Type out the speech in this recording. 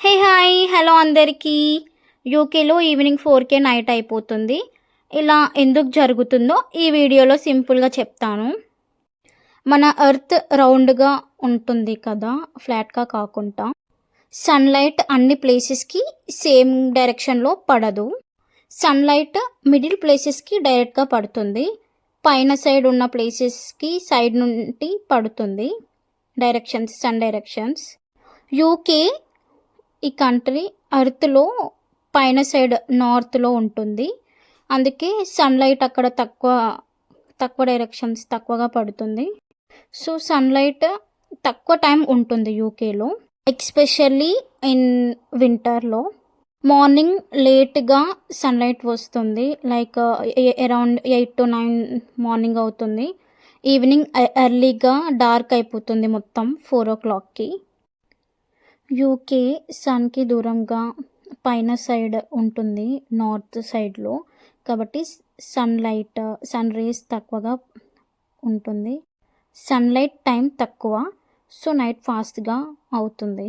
Hey hi hello అందరికీ. యూకేలో evening ఫోర్కే night అయిపోతుంది. ఇలా ఎందుకు జరుగుతుందో ఈ వీడియోలో సింపుల్గా చెప్తాను. మన ఎర్త్ రౌండ్గా ఉంటుంది కదా ఫ్లాట్గా కాకుండా. సన్లైట్ అన్ని ప్లేసెస్కి సేమ్ డైరెక్షన్లో పడదు. సన్లైట్ మిడిల్ ప్లేసెస్కి డైరెక్ట్గా పడుతుంది. పైన సైడ్ ఉన్న ప్లేసెస్కి సైడ్ నుండి పడుతుంది. Directions sun directions. యూకే ఈ కంట్రీ అర్త్లో పైన సైడ్ నార్త్లో ఉంటుంది. అందుకే సన్లైట్ అక్కడ తక్కువ తక్కువ డైరెక్షన్స్ తక్కువగా పడుతుంది. సో సన్లైట్ తక్కువ టైం ఉంటుంది యూకేలో ఎక్స్పెషల్లీ ఇన్ వింటర్లో. మార్నింగ్ లేట్గా సన్లైట్ వస్తుంది. Like around eight to nine morning అవుతుంది. ఈవినింగ్ ఎర్లీగా డార్క్ అయిపోతుంది మొత్తం ఫోర్ ఓ క్లాక్కి. యూకే సన్కి దూరంగా పైన సైడ్ ఉంటుంది నార్త్ సైడ్లో కాబట్టి సన్లైట్ సన్ రేస్ తక్కువగా ఉంటుంది. సన్లైట్ టైం తక్కువ సో నైట్ ఫాస్ట్గా అవుతుంది.